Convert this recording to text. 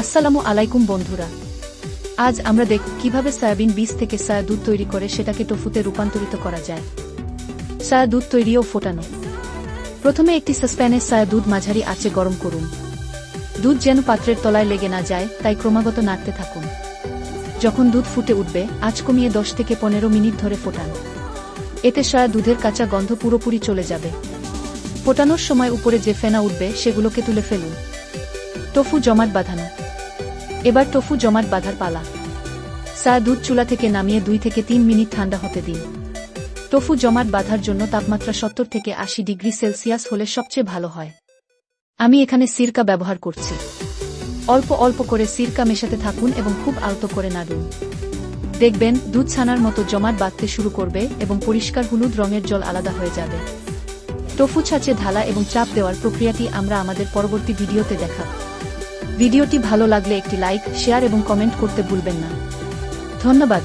আসসালামু আলাইকুম বন্ধুরা। আজ আমরা দেখ কীভাবে সয়াবিন বীজ থেকে সয়া দুধ তৈরি করে সেটাকে টফুতে রূপান্তরিত করা যায়। সয়া দুধ তৈরি ও ফোটানো। প্রথমে একটি সসপ্যানে সয়া দুধ মাঝারি আঁচে গরম করুন। দুধ যেন পাত্রের তলায় লেগে না যায়, তাই ক্রমাগত নাড়তে থাকুন। যখন দুধ ফুটে উঠবে, আঁচ কমিয়ে দশ থেকে পনেরো মিনিট ধরে ফোটান। এতে সয়া দুধের কাঁচা গন্ধ পুরোপুরি চলে যাবে। ফোটানোর সময় উপরে যে ফেনা উঠবে, সেগুলোকে তুলে ফেলুন। টফু জমাট বাঁধানো। এবার টফু জমাট বাঁধার পালা। সা দুধ চুলা থেকে নামিয়ে দুই থেকে তিন মিনিট ঠান্ডা হতে দিন। টফু জমাট বাঁধার জন্য তাপমাত্রা সত্তর থেকে আশি ডিগ্রি সেলসিয়াস হলে সবচেয়ে ভালো হয়। আমি এখানে সিরকা ব্যবহার করছি। অল্প অল্প করে সিরকা মেশাতে থাকুন এবং খুব আলতো করে নাড়ুন। দেখবেন, দুধ ছানার মতো জমাট বাঁধতে শুরু করবে এবং পরিষ্কার হলুদ রঙের জল আলাদা হয়ে যাবে। টফু ছাঁচে ঢালা এবং চাপ দেওয়ার প্রক্রিয়াটি আমরা আমাদের পরবর্তী ভিডিওতে দেখাব। ভিডিওটি ভালো লাগলে একটি লাইক শেয়ার এবং কমেন্ট করতে ভুলবেন না। ধন্যবাদ।